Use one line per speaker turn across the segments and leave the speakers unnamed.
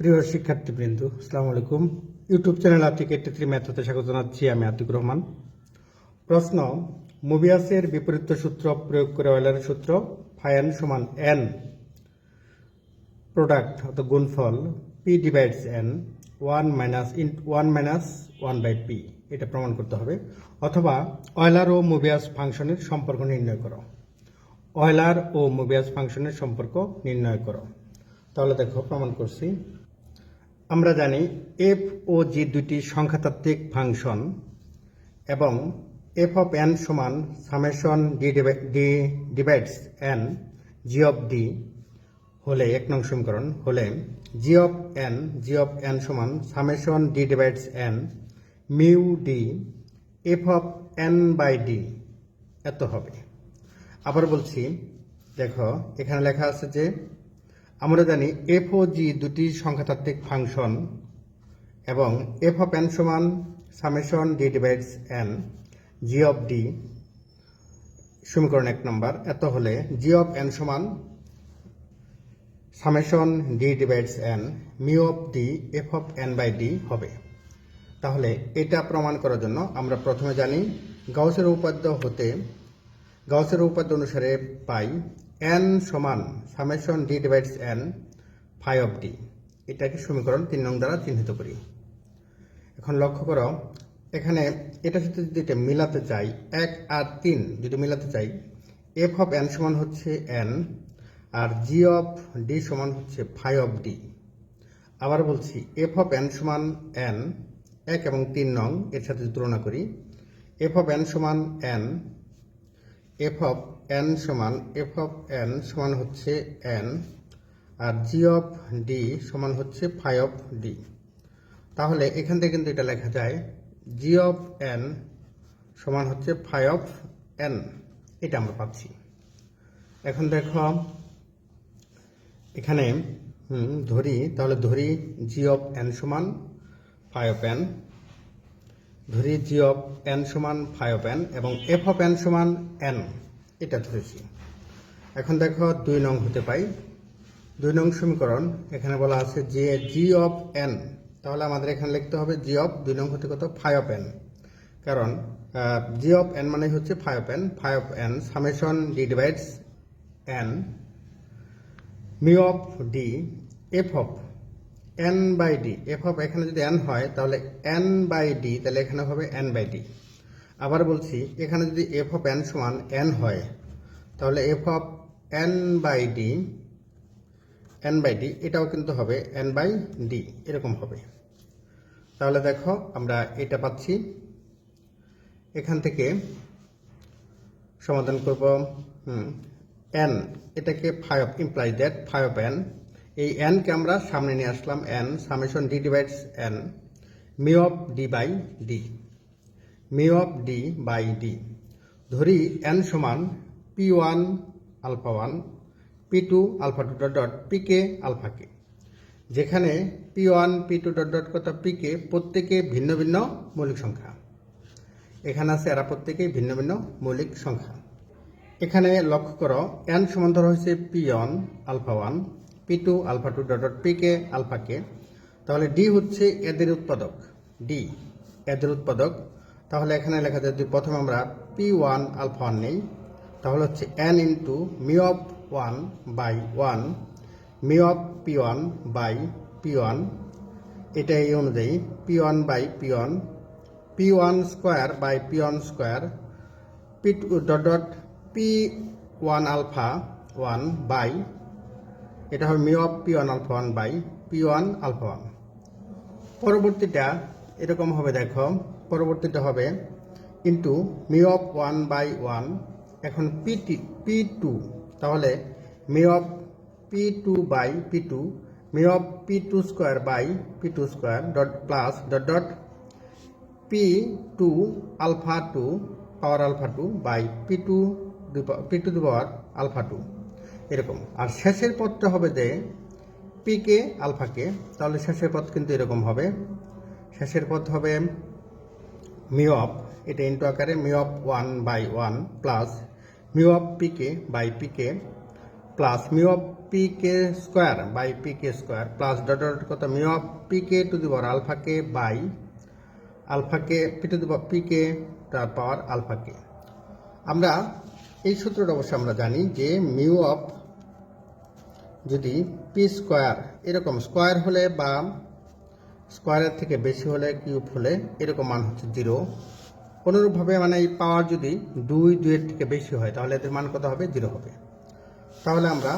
প্রিয় শিক্ষার্থীবৃন্দ, আসসালামু আলাইকুম। ইউটিউব চ্যানেল আতিক এইটি ম্যাথতে স্বাগত জানাচ্ছি আমি আতিকুর রহমান। প্রশ্ন মুবিয়াসের বিপরীত সূত্র প্রয়োগ করে অয়লারের সূত্র ফায়ান সমান এন প্রোডাক্ট অর্থাৎ গুণফল P divides N one minus N one minus one by P এটা প্রমাণ করতে হবে। অথবা অয়লার ও মুবিয়াস ফাংশনের সম্পর্ক নির্ণয় করো। অয়লার ও মুবিয়াস ফাংশনের সম্পর্ক নির্ণয় করো। তাহলে দেখো, প্রমাণ করছি। আমরা জানি এফ ও জি দুটি সংখ্যাতাত্ত্বিক ফাংশন এবং এফ অফ এন সমান summation D D divides N G of D হলে এক নং সমীকরণ হলে G of N G of N সমান summation D divides N mu D F of N by D এত হবে। আবার বলছি, দেখো, এখানে লেখা আছে যে আমরা জানি এফ ও জি দুটি সংখ্যাতাত্ত্বিক ফাংশন এবং এফ অফ এন সমান summation D divides N G of D সমীকরণ এক নম্বর। এত হলে জি অফ এন সমান summation D divides N mu of D F of N by D হবে। তাহলে এটা প্রমাণ করার জন্য আমরা প্রথমে জানি গাউসের উপাদ্য হতে গাউসের উপাদ্য অনুসারে পাই এন সমান summation D divides N phi of D এটাকে সমীকরণ তিন নং দ্বারা চিহ্নিত করি। এখন লক্ষ্য করো, এখানে এটার সাথে যদি এটা মিলাতে চাই, এক আর তিন যদি মিলাতে চাই এফ অফ এন সমান হচ্ছে এন আর জি অফ ডি সমান হচ্ছে ফাই অফ ডি আবার বলছি এফ অফ এন সমান এন এক এবং তিন নং, এর সাথে তুলনা করি এফ অফ এন সমান এন এফ অফ এন সমান এফ অফ এন সমান হচ্ছে এন আর জি অফ ডি সমান হচ্ছে ফাই অফ ডি তাহলে এখান থেকে কিন্তু এটা লেখা যায় জি অফ এন সমান হচ্ছে ফাই অফ এন এটা আমরা পাচ্ছি। এখন দেখো, এখানে ধরি, তাহলে ধরি জি অফ এন সমান ফাই অফ এন ধরি জি অফ এন সমান ফাই অফ এন এবং এফ অফ এন সমান এন এটা ধরেছি এখন দেখো দুই নং হতে পাই। দুই নং সমীকরণ, এখানে বলা আছে যে জি অফ এন তাহলে আমাদের এখানে লিখতে হবে জি অফ দুই নং হতে কত? ফাই অফ এন কারণ জি অফ এন মানে হচ্ছে phi of N phi of N summation D divides N mu of D F of N by D F of এখানে যদি এন হয়, তাহলে এন বাই ডি তাহলে এখানে হবে এন বাই ডি আবার বলছি, এখানে যদি এফ অফ এন সমান এন হয়, তাহলে F of N by D N by D এটাও কিন্তু হবে এন বাই ডি এরকম হবে। তাহলে দেখো, আমরা এটা পাচ্ছি। এখান থেকে সমাধান করব এন এটাকে five imply that five N এই এনকে আমরা সামনে নিয়ে আসলাম N summation D divides N mu of D by D mu of D by D ধরি এন সমান P one alpha one P two alpha two dot dot P K alpha K যেখানে P one P two dot dot কথা P K প্রত্যেকে ভিন্ন ভিন্ন মৌলিক সংখ্যা। এখানে আছে এরা প্রত্যেকেই ভিন্ন ভিন্ন মৌলিক সংখ্যা। এখানে লক্ষ্য করো এন সমান ধরা হয়েছে p one alpha one p two alpha two dot dot p k alpha k তাহলে ডি হচ্ছে এদের উৎপাদক ডি এদের উৎপাদক তাহলে এখানে লেখা যায় যদি প্রথমে আমরা পি ওয়ান আলফা ওয়ান নেই। তাহলে হচ্ছে n into mu of one by one mu of p one by p one. এটা এই অনুযায়ী, p one by p one p one square by p one square p two dot dot p one alpha one by এটা হবে mu of p one alpha one by p one alpha one. পরবর্তীটা এরকম হবে, দেখো পরবর্তীটা হবে into mu of one by one এখন p T P two তাহলে mu of p two by p two mu of p two square by p two square dot plus dot dot p two alpha two power alpha two by p two p to the power alpha two এরকম। আর শেষের পদটা হবে যে P K alpha k, তাহলে শেষের পদ কিন্তু এরকম হবে। শেষের পদ হবে মিউ অফ এটা ইন্টু আকারে mu of one by one plus mu of p k by p k plus mu of p k square by p k square plus dot dot কত? Mu of p k to the power alpha k by alpha k, p to the p k, তার power alpha কে। আমরা এই সূত্রটা অবশ্য আমরা জানি যে mu of যদি পি স্কোয়ার এরকম স্কোয়ার হলে বা স্কোয়ারের থেকে বেশি হলে কিউব হলে এরকম মান হচ্ছে জিরো অনুরূপভাবে মানে এই পাওয়ার যদি দুই দুইয়ের থেকে বেশি হয়, তাহলে এদের মান কত হবে? জিরো হবে। তাহলে আমরা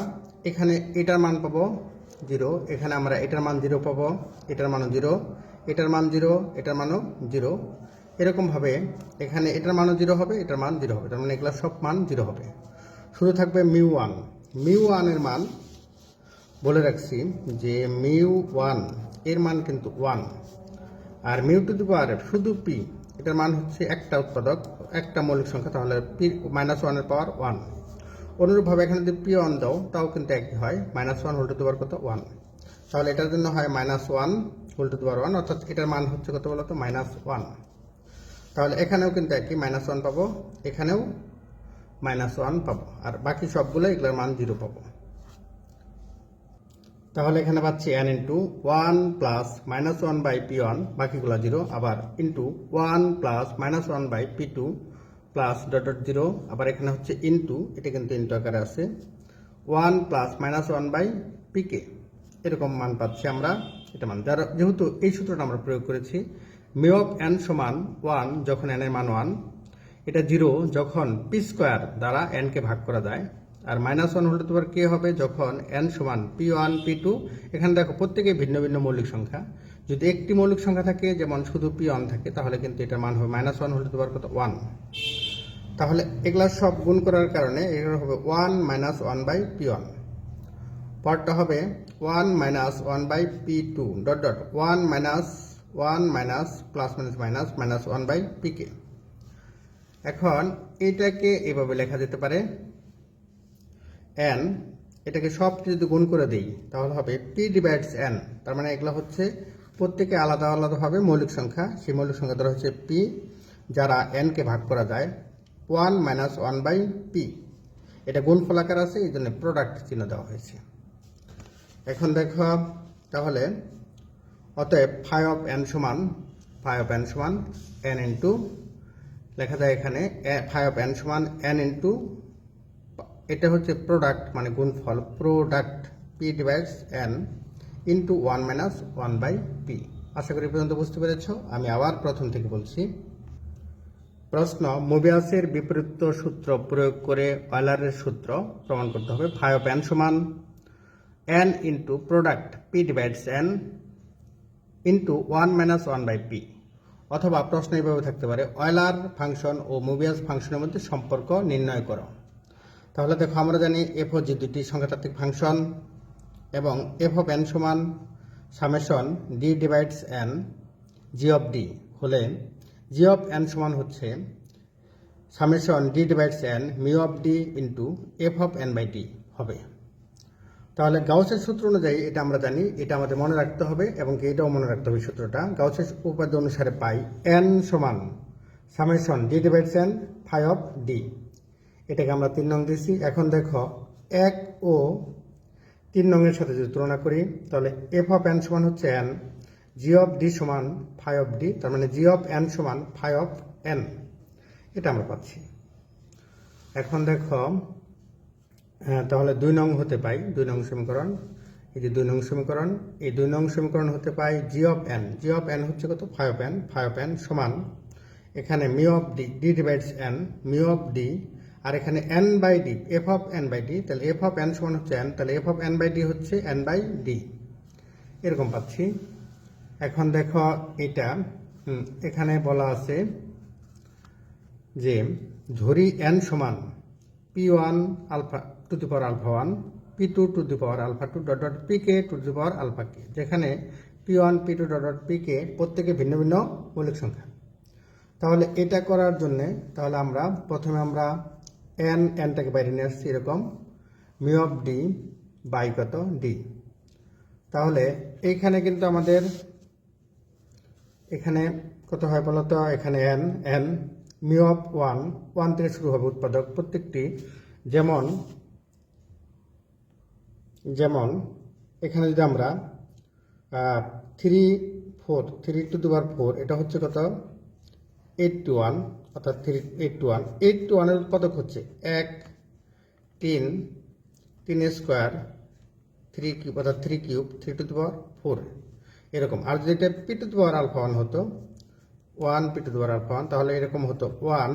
এখানে এটার মান পাবো জিরো এখানে আমরা এটার মান জিরো পাবো, এটার মানও জিরো এটার মান জিরো এটার মানও জিরো এরকমভাবে এখানে এটার মানও জিরো হবে, এটার মান জিরো হবে, তার মানে এগুলো সব মান জিরো হবে। শুরু থাকবে মিউ ওয়ান মিউ ওয়ানের মান বলে রাখছি যে মিউ ওয়ান এর মান কিন্তু ওয়ান আর মিউ টু দি পাওয়ার শুধু পি এটার মান হচ্ছে একটা উৎপাদক, একটা মৌলিক সংখ্যা, তাহলে পি মাইনাস ওয়ানের পাওয়ার ওয়ান অনুরূপভাবে এখানে যদি পি ওয়ান দাও, তাও কিন্তু একই হয় minus one whole to the power কত? ওয়ান তাহলে এটার জন্য হয় minus one whole to the power one অর্থাৎ এটার মান হচ্ছে কত বলতো? মাইনাস ওয়ান তাহলে এখানেও কিন্তু একই মাইনাস ওয়ান পাবো, এখানেও মাইনাস ওয়ান পাবো, আর বাকি সবগুলো এগুলোর মান জিরো পাবো। তাহলে এখানে পাচ্ছি n into one plus minus one by p one বাকিগুলো জিরো আবার into one plus minus one by p two plus dot dot zero আবার এখানে হচ্ছে ইন্টু এটা কিন্তু ইন্টু আকারে আছে one plus minus one by p k এরকম মান পাচ্ছি আমরা, এটা মান। যার যেহেতু এই সূত্রটা আমরা প্রয়োগ করেছি মিউ অফ এন সমান ওয়ান যখন এন এর মান ওয়ান এটা জিরো যখন পি স্কোয়ার দ্বারা এনকে ভাগ করা যায় আর মাইনাস ওয়ান হলে তোমার কে হবে? যখন এন সমান পি ওয়ান পি টু এখানে দেখো প্রত্যেকে ভিন্ন ভিন্ন মৌলিক সংখ্যা। যদি একটি মৌলিক সংখ্যা থাকে, যেমন শুধু পি ওয়ান থাকে, তাহলে কিন্তু এটার মান হবে মাইনাস ওয়ান হলে তোমার কত? ওয়ান তাহলে এগুলা সব গুণ করার কারণে এগুলো হবে one minus one by p one পরটা হবে one minus one by p two dot dot one minus one minus plus minus minus minus one by p k এখন এটাকে এভাবে লেখা যেতে পারে। এন এটাকে সব যদি গুণ করে দিই, তাহলে হবে পি ডিভাইডস এন তার মানে এগুলো হচ্ছে প্রত্যেকে আলাদা আলাদাভাবে মৌলিক সংখ্যা, সেই মৌলিক সংখ্যা দ্বারা হচ্ছে পি যারা এনকে ভাগ করা যায় one minus one by p এটা গুণফল আকার আছে, এই জন্য প্রোডাক্ট চিহ্ন দেওয়া হয়েছে। এখন দেখো, তাহলে অতএব ফাই অফ এন সমান ফাই অফ এন সমান এন ইন্টু লেখা যায় এখানে ফাই অফ এন সমান এন ইন্টু এটা হচ্ছে প্রোডাক্ট মানে গুণফল product p divides n into one minus one by p আশা করি পর্যন্ত বুঝতে পেরেছ, আমি আবার প্রথম থেকে বলছি। প্রশ্ন, মোবিয়াসের বিপরীত সূত্র প্রয়োগ করে অয়লারের সূত্র প্রমাণ করতে হবে অফ এন সমান n into product p divides n into one minus one by p অথবা প্রশ্ন এইভাবে থাকতে পারে, অয়লার ফাংশন ও মুভিয়াস ফাংশনের মধ্যে সম্পর্ক নির্ণয় করো। তাহলে দেখো আমরা জানি এফ ও জি দুটি সংখ্যাতাত্ত্বিক ফাংশন এবং এফ অফ এন সমান summation d divides n g of d হলে জি অফ এন সমান হচ্ছে summation d divides n mu of d into f of n by d হবে। তাহলে গাউসের সূত্র অনুযায়ী এটা আমরা জানি, এটা আমাদের মনে রাখতে হবে এবং এটাও মনে রাখতে হবে সূত্রটা। গাউসের উপাদ্য অনুসারে পাই এন সমান summation d divides n phi of d এটাকে আমরা তিন নং দিয়েছি। এখন দেখো, এক ও তিন নংয়ের সাথে যদি তুলনা করি, তাহলে এফ অফ এন সমান হচ্ছে এন জি অফ ডি সমান ফাই অফ ডি তার মানে জি অফ এন সমান ফাই অফ এন এটা আমরা পাচ্ছি। এখন দেখো তাহলে দুই নং হতে পাই, দুই নং সমীকরণ। এই যে দুই নং সমীকরণ, এই দুই নং সমীকরণ হতে পাই g of n g of n হচ্ছে কত? Phi of n phi of n সমান। এখানে mu of d d divides n mu of d আর এখানে n by d f of n by d তাহলে এফ অফ এন সমান হচ্ছে n তাহলে f of n by d হচ্ছে n by d এরকম পাচ্ছি। এখন দেখো এটা এখানে বলা আছে যে ধরি এন সমান p one alpha to the power alpha one p two to the power alpha two dot dot p k to the power alpha k যেখানে p one p two dot dot p k প্রত্যেকে ভিন্ন ভিন্ন মৌলিক সংখ্যা। তাহলে এটা করার জন্যে তাহলে আমরা প্রথমে আমরা এন এনটাকে বাইরে নিয়ে আসছি এরকম মিউ অফ ডি বাই কত ডি তাহলে এইখানে কিন্তু আমাদের, এখানে কত হয় বলতো এখানে n n mu of one one থেকে শুরু হবে উৎপাদক প্রত্যেকটি। যেমন যেমন, এখানে যদি আমরা থ্রি ফোর থ্রি টু দুবার ফোর এটা হচ্ছে কত? এইট টু ওয়ান অর্থাৎ three eight two one eight two ওয়ানের উৎপাদক হচ্ছে? এক, তিন তিন স্কোয়ার থ্রি কিউব অর্থাৎ three cube three to power four এরকম। আর যদি এটা p to power alpha one হতো one p to power alpha one তাহলে এরকম হতো। One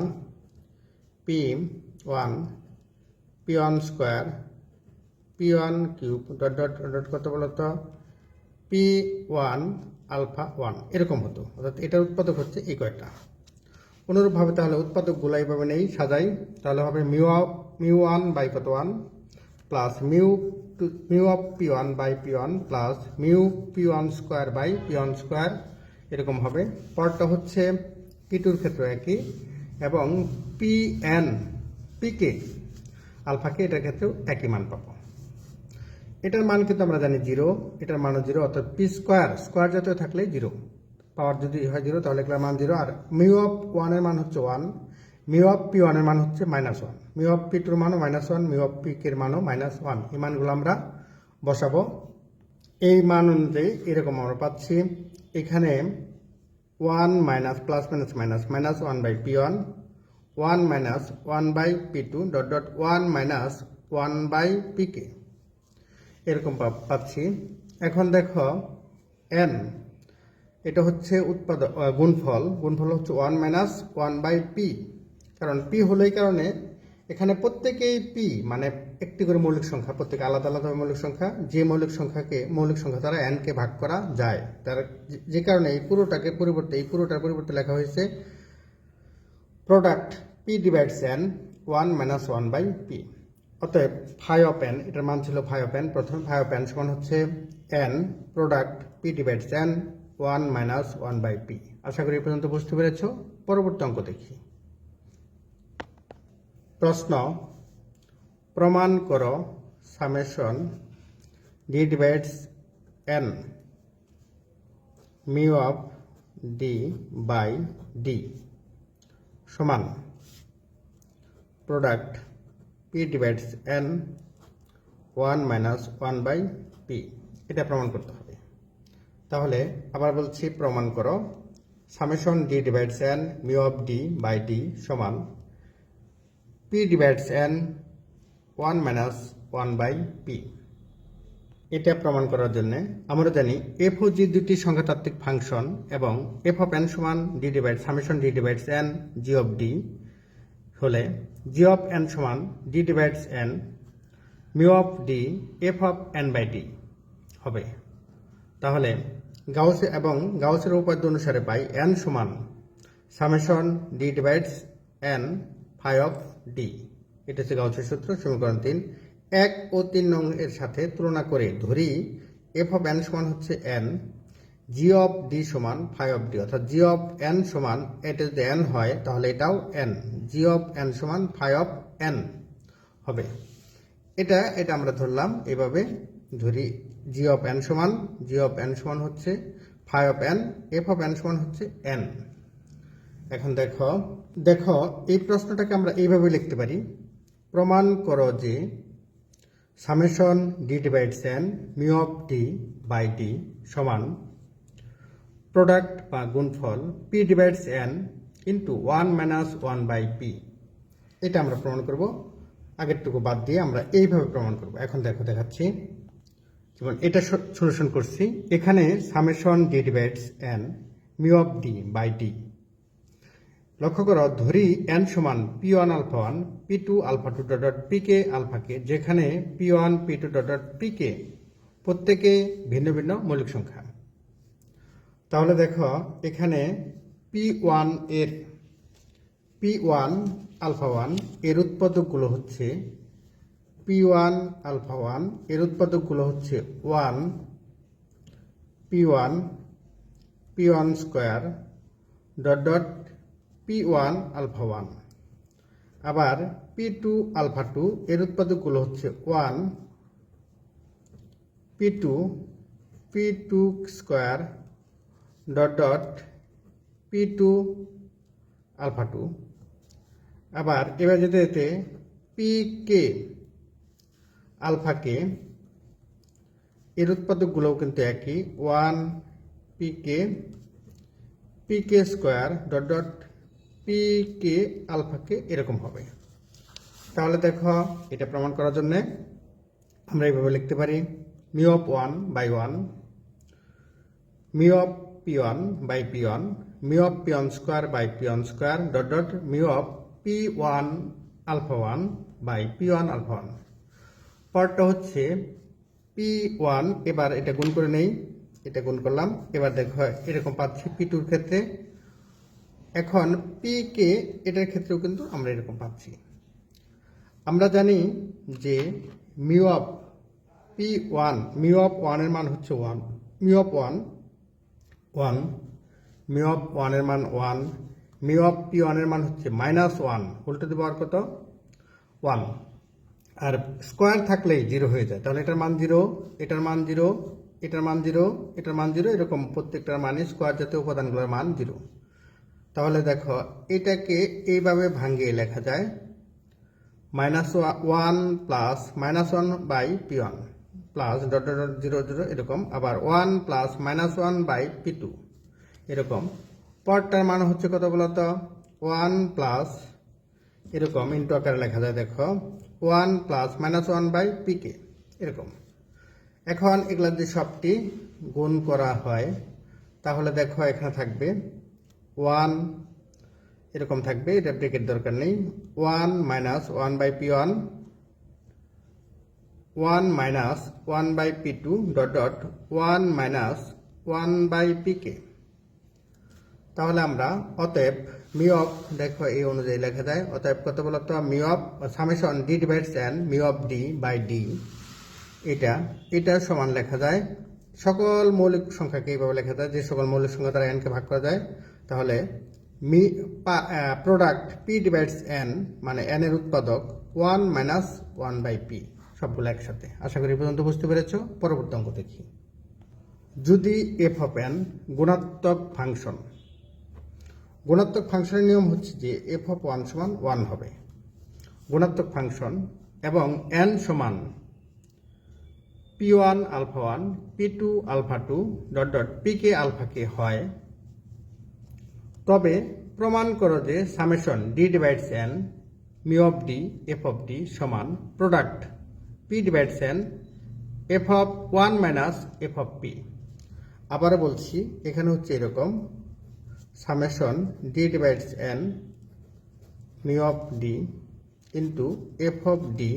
p one p one square p one cube dot dot dot কত বলতো পি ওয়ান আলফা ওয়ান এরকম হতো। অর্থাৎ এটার উৎপাদক হচ্ছে এই কয়টা? অনুরূপভাবে তাহলে উৎপাদকগুলো এইভাবে নেই সাজাই। তাহলে হবে মিউ মিউ ওয়ান বাই কত one? Plus mu mu of p one by p one plus mu p one square by p one square. এরকম হবে। পরটা হচ্ছে পি টুর ক্ষেত্রে একই। এবং পি এন পিকে আলফাকে এটার ক্ষেত্রেও একই মান পাবো। এটার মান কিন্তু আমরা জানি জিরো। এটার মানও জিরো, অর্থাৎ পি স্কোয়ার। স্কোয়ার জাতীয় থাকলে জিরো। পাওয়ার যদি হয় জিরো তাহলে এগুলোর মান জিরো আর মিউ অফ ওয়ানের মান হচ্ছে ওয়ান মিউ অফ পি ওয়ানের মান হচ্ছে minus one mu of p টুর মানও minus one mu of p কের মানও মাইনাস ওয়ান এই মানগুলো আমরা বসাবো। এই মান অনুযায়ী এরকম আমরা পাচ্ছি, এখানে one minus plus minus minus minus one by p one one minus one by p two dot dot one minus one by p k এরকম পাচ্ছি। এখন দেখো এন এটা হচ্ছে উৎপাদক গুণফল। গুণফল হচ্ছে one minus one by p. কারণ পি হলো এই কারণে এখানে প্রত্যেকেই পি মানে একটি করে মৌলিক সংখ্যা, প্রত্যেকে আলাদা আলাদা মৌলিক সংখ্যা, যে মৌলিক সংখ্যাকে, মৌলিক সংখ্যা দ্বারা এনকে ভাগ করা যায়। তার যে- কারণে এই পুরোটাকে পরিবর্তে, এই পুরোটার পরিবর্তে লেখা হয়েছে product p divides n one minus one by p অতএব ফাই অফ এন এটার মান ছিল ফাই অফ এন প্রথমে ফাই অফ এন সমান হচ্ছে n product p divides n one minus one by p. আশা করি পর্যন্ত বুঝতে পেরেছ। পরবর্তী অঙ্ক দেখি। প্রশ্ন, প্রমাণ করো summation d divides n mu of d by d সমান product p divides n one minus one by p এটা প্রমাণ করতে হবে। তাহলে আবার বলছি প্রমাণ করো। Summation d divides n mu of d by d সমান p divides n one minus one by p এটা প্রমাণ করার জন্য আমরা জানি এফ ও জি দুটি সংখ্যাতাত্ত্বিক ফাংশন এবং এফ অফ এন সমান d divide summation d divides n g of d হলে জি অফ এন সমান d divides n mu of d f of n by d হবে। তাহলে গাউস এবং গাউসের উপাদ্য অনুসারে পাই এন সমান summation d divides n phi of d এটা হচ্ছে গাউসের সূত্র, সমীকরণ তিন। এক ও তিন নং এর সাথে তুলনা করে ধরি এফ অফ এন সমান হচ্ছে এন জি অফ ডি সমান ফাই অফ ডি অর্থাৎ জি অফ এন সমান, এটা যদি এন হয়, তাহলে এটাও এন জি অফ এন সমান ফাই অফ এন হবে। এটা এটা আমরা ধরলাম, এভাবে ধরি জি অফ এন সমান জি অফ এন সমান হচ্ছে phi of n f of n সমান হচ্ছে এন এখন দেখো দেখো, এই প্রশ্নটাকে আমরা এইভাবে লিখতে পারি। প্রমাণ করো যে summation d divides n mu of d by d সমান প্রোডাক্ট বা গুণফল p divides n into one minus one by p এটা আমরা প্রমাণ করব। আগেরটুকু বাদ দিয়ে আমরা এইভাবে প্রমাণ করব। এখন দেখো, দেখাচ্ছি। যেমন এটা সলিউশন করছি। এখানে summation d divides n mu of d by d লক্ষ্য করো, ধরি এন সমান p one alpha one p two alpha two dot dot p k আলফাকে যেখানে p one p two dot dot p k প্রত্যেকে ভিন্ন ভিন্ন মৌলিক সংখ্যা। তাহলে দেখো, এখানে পি ওয়ানের পি ওয়ান আলফা ওয়ানের উৎপাদকগুলো হচ্ছে পি ওয়ান আলফা ওয়ানের উৎপাদকগুলো হচ্ছে one p one p one square dot dot p one alpha one আবার পি টু আলফা টু এর উৎপাদকগুলো হচ্ছে one p two p two square dot dot p two alpha two আবার এবার যেতে যেতে পি কে আলফাকে, এর উৎপাদকগুলোও কিন্তু একই, one p k p k square dot dot p k আলফাকে এরকম হবে। তাহলে দেখো, এটা প্রমাণ করার জন্য আমরা এইভাবে লিখতে পারি mu of one by one mu of p one by p one mu of p one square by p one square dot dot mu of p one alpha one by p one alpha one পরটা হচ্ছে p one, এবার এটা গুণ করে নেই, এটা গুণ করলাম, এবার দেখো এরকম পাচ্ছি পি টুর ক্ষেত্রে। এখন পি কে, এটার ক্ষেত্রেও কিন্তু আমরা এরকম পাচ্ছি। আমরা জানি যে mu of p one, mu of ওয়ানের মান হচ্ছে one, mu of one one, mu of ওয়ানের মান ওয়ান, মিউ অফ পি ওয়ানের মান হচ্ছে মাইনাস ওয়ান উল্টো দেবো আর কত? ওয়ান। আর স্কোয়ার থাকলেই জিরো হয়ে যায়। তাহলে এটার মান জিরো, এটার মান জিরো, এটার মান জিরো, এটার মান জিরো, এরকম প্রত্যেকটার মানে স্কোয়ার জাতীয় উপাদানগুলোর মান জিরো। তাহলে দেখো, এটাকে এইভাবে ভাঙিয়ে লেখা যায় minus one plus minus one by p one plus dot dot zero zero এরকম। আবার one plus minus one by p two এরকম। পরটার মান হচ্ছে কত বলতো? ওয়ান প্লাস এরকম ইন্টু আকারে লেখা যায়, দেখো। One plus minus one by p k এরকম। এখন এগুলা যদি সবটি গুণ করা হয়, তাহলে দেখো এখানে থাকবে ওয়ান, এরকম থাকবে, এটা ব্রেকের দরকার নেই। One minus one by p one one minus one by p two dot dot, one minus one by p k তাহলে আমরা অতএব মিওপ দেখো এই অনুযায়ী লেখা যায়। অতএব কত বলতো? Mu of summation d divides n mu of d by d এটা এটা সমান লেখা যায়। সকল মৌলিক সংখ্যাকে এইভাবে লেখা যায়। যে সকল মৌলিক সংখ্যা দ্বারা এনকে ভাগ করা যায়, তাহলে মি প্রোডাক্ট পি ডিভাইডস এন মানে এন এর উৎপাদক one minus one by p সবগুলো একসাথে। আশা করি পর্যন্ত বুঝতে পেরেছ? পরবর্তী অঙ্ক দেখি। যদি এফ অফ এন গুণাত্মক ফাংশন গুণাত্মক ফাংশনের নিয়ম হচ্ছে যে এফ অফ ওয়ান সমান ওয়ান হবে। গুণাত্মক ফাংশন এবং এন সমান p one alpha one p two alpha two dot dot p k alpha k হয়। তবে প্রমাণ করো যে summation d divides n mu of d f of d সমান product p divides n f of one minus f of p আবারও বলছি, এখানে হচ্ছে এরকম। Summation d divides n mu of d into f of d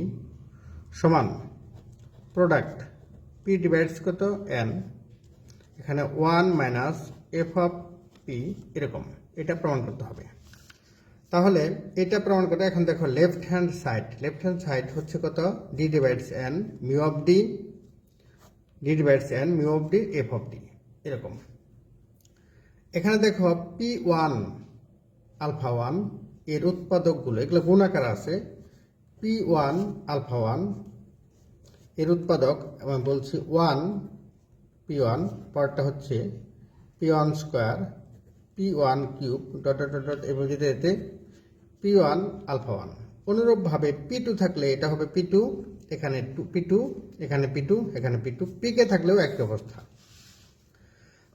সমান। Product P divides কত? N এখানে one minus f of p এরকম। এটা প্রমাণ করতে হবে। তাহলে এটা প্রমাণ করতে এখন দেখো left hand side left hand side হচ্ছে কত? D divides n mu of d d divides n mu of d f of d এরকম। এখানে দেখো পি ওয়ান আলফা ওয়ানের উৎপাদকগুলো, এগুলো গুণাকার আছে। পি ওয়ান আলফা ওয়ানের উৎপাদক আমি বলছি ওয়ান পি ওয়ান পরটা হচ্ছে p one square p one cube dot dot dot এবং যেতে যেতে পি ওয়ান আলফা ওয়ান অনুরূপভাবে পি টু থাকলে এটা হবে পি টু এখানে পি টু এখানে পি টু এখানে পি টু পি কে থাকলেও একই অবস্থা।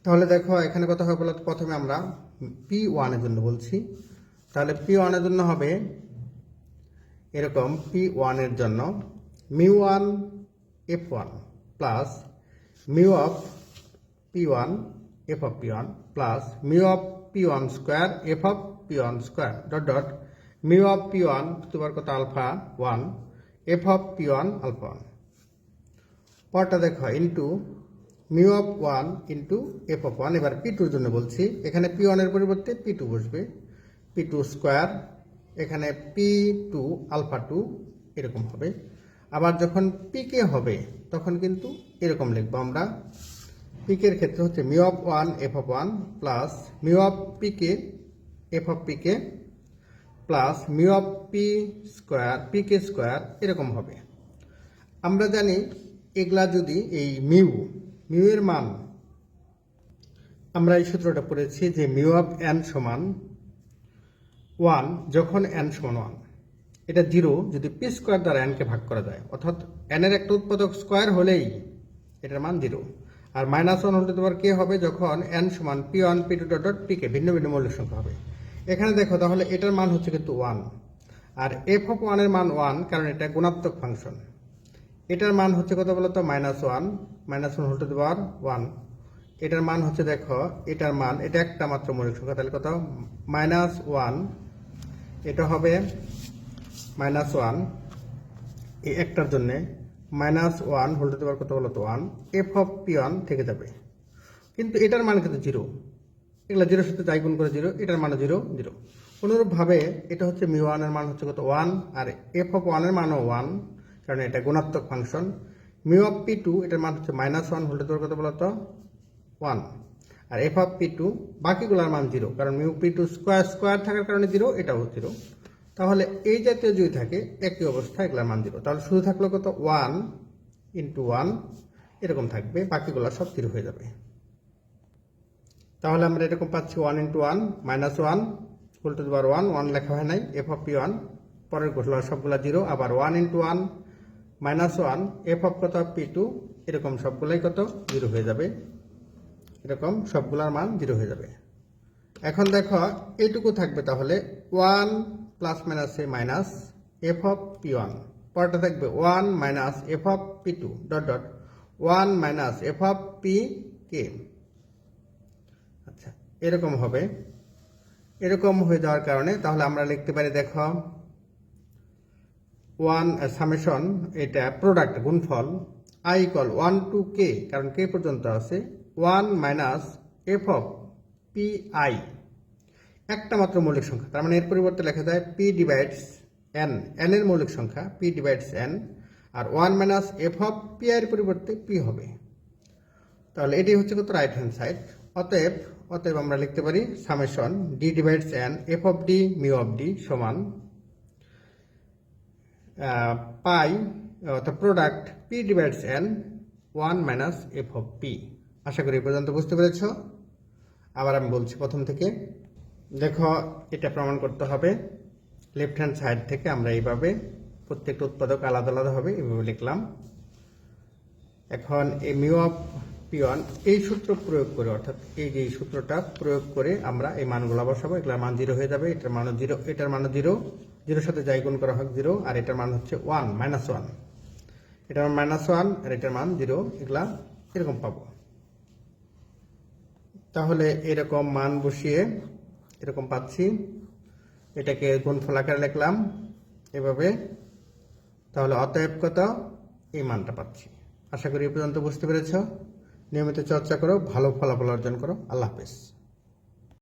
তাহলে দেখো, এখানে কথা হবে বলতো প্রথমে আমরা পি ওয়ানের জন্য বলছি। তাহলে পি ওয়ানের জন্য হবে এরকম পি ওয়ানের জন্য mu one f one plus mu of p one f of p one plus mu of p one square f of p one square dot dot mu of p one তোমার কত alpha one f of p one alpha one পরটা দেখো into mu of one into f of one, এবার p টুর জন্য বলছি। এখানে p ওয়ানের পরিবর্তে পি টু বসবে। পি টু স্কোয়ার, এখানে পি টু আলফা টু এরকম হবে। আবার যখন পিকে হবে, তখন কিন্তু এরকম লিখব আমরা। পিকের ক্ষেত্রে হচ্ছে mu of one, f of one plus mu of p k f of p k plus mu of p square p k square এরকম হবে। আমরা জানি এগুলা যদি এই মিউ মিউ এর মান আমরা এই সূত্রটা পড়েছি যে মিউ অফ এন সমান ওয়ান যখন এন সমান ওয়ান। এটা জিরো, যদি পি স্কোয়ার দ্বারা এনকে ভাগ করা যায়। অর্থাৎ এনের একটা উৎপাদক স্কোয়ার হলেই এটার মান জিরো। আর মাইনাস ওয়ান হলে তোমার কে হবে? যখন এন সমান p one, p two dot p k, ভিন্ন ভিন্ন মৌলিক সংখ্যা হবে। এখানে দেখো, তাহলে এটার মান হচ্ছে কিন্তু ওয়ান। আর এফ অফ ওয়ানের মান ওয়ান, কারণ এটা গুণাত্মক ফাংশন। এটার মান হচ্ছে কত বলতো? Minus one. মাইনাস ওয়ান হল টু পাওয়ার ওয়ান। এটার মান হচ্ছে দেখো, এটার মান, এটা একটা মাত্র মৌলিক সংখ্যা, তাহলে কত? Minus one. এটা হবে মাইনাস ওয়ান। এই একটার জন্য minus one whole to power কত বলতো? One. F of p one থেকে যাবে। কিন্তু এটার মান কিন্তু জিরো। এগুলো জিরোর সাথে যাই গুণ করে জিরো, এটার মানে জিরো জিরো। অনুরূপভাবে এটা হচ্ছে মি ওয়ানের মান হচ্ছে কত? ওয়ান। আর এফ অফ ওয়ানের মানও ওয়ান। কারণ এটা গুণাত্মক function. Mu of p two এটার মান হচ্ছে মাইনাস ওয়ান হোল টু কত বলতো? ওয়ান আর এফ অফ পি টু বাকিগুলোর মান জিরো কারণ mu p two square square থাকার কারণে জিরো এটাও জিরো তাহলে এই জাতীয় যদি থাকে, একই অবস্থা, এগুলোর মান জিরো তাহলে শুধু থাকল কত? ওয়ান ইন্টু ওয়ান এরকম থাকবে, বাকিগুলো সব জিরো হয়ে যাবে। তাহলে আমরা এরকম পাচ্ছি one into one minus one full to bar one one লেখা হয় নাই এফ অফ পি ওয়ান পরেরগুলো সবগুলা জিরো আবার one into one minus one, f of কত? P two. এরকম সবগুলাই কত? জিরো হয়ে যাবে। এরকম সবগুলার মান জিরো হয়ে যাবে। এখন দেখো, এইটুকু থাকবে তাহলে one plus minus A minus f of p one. পরটা থাকবে one minus f of p two, dot dot. One minus f of p k? আচ্ছা এরকম হবে। এরকম হয়ে যাওয়ার কারণে তাহলে আমরা লিখতে পারি, দেখো ওয়ান সামেশন এটা প্রোডাক্ট গুণফল i equal one to k কারণ কে পর্যন্ত আছে one minus f of p i একটা মাত্র মৌলিক সংখ্যা, তার মানে এর পরিবর্তে লেখা যায় পি ডিভাইডস এন এন এর মৌলিক সংখ্যা p divides n R one minus f of p i এর পরিবর্তে পি হবে। তাহলে এটি হচ্ছে কত রাইট হ্যান্ড সাইড অতএব অতএব আমরা লিখতে পারি summation d divides n f of d mu of d সমান পাই অর্থাৎ product p divides n one minus f of p আশা করি পর্যন্ত বুঝতে পেরেছ। আবার আমি বলছি প্রথম থেকে। দেখো, এটা প্রমাণ করতে হবে। লেফট হ্যান্ড সাইড থেকে আমরা এইভাবে প্রত্যেকটা উৎপাদক আলাদা আলাদা হবে এইভাবে লিখলাম। এখন এই মিউ অফ পিওন এই সূত্র প্রয়োগ করে, অর্থাৎ এই যে সূত্রটা প্রয়োগ করে আমরা এই মানগুলো বসাবো। এগুলোর মান জিরো হয়ে যাবে, এটার মানও জিরো এটার মানও জিরো জিরোর সাথে যাই গুণ করা হোক জিরো, আর এটার মান হচ্ছে ওয়ান মাইনাস ওয়ান এটার মান মাইনাস ওয়ান আর এটার মান জিরো, এগুলা এরকম পাবো। তাহলে এরকম মান বসিয়ে এরকম পাচ্ছি। এটাকে গুণফল আকারে লিখলাম। এভাবে। তাহলে অতএব কত? এই মানটা পাচ্ছি। আশা করি এই পর্যন্ত বুঝতে পেরেছ। নিয়মিত চর্চা করো, ভালো ফলাফল অর্জন করো। আল্লাহ হাফেজ।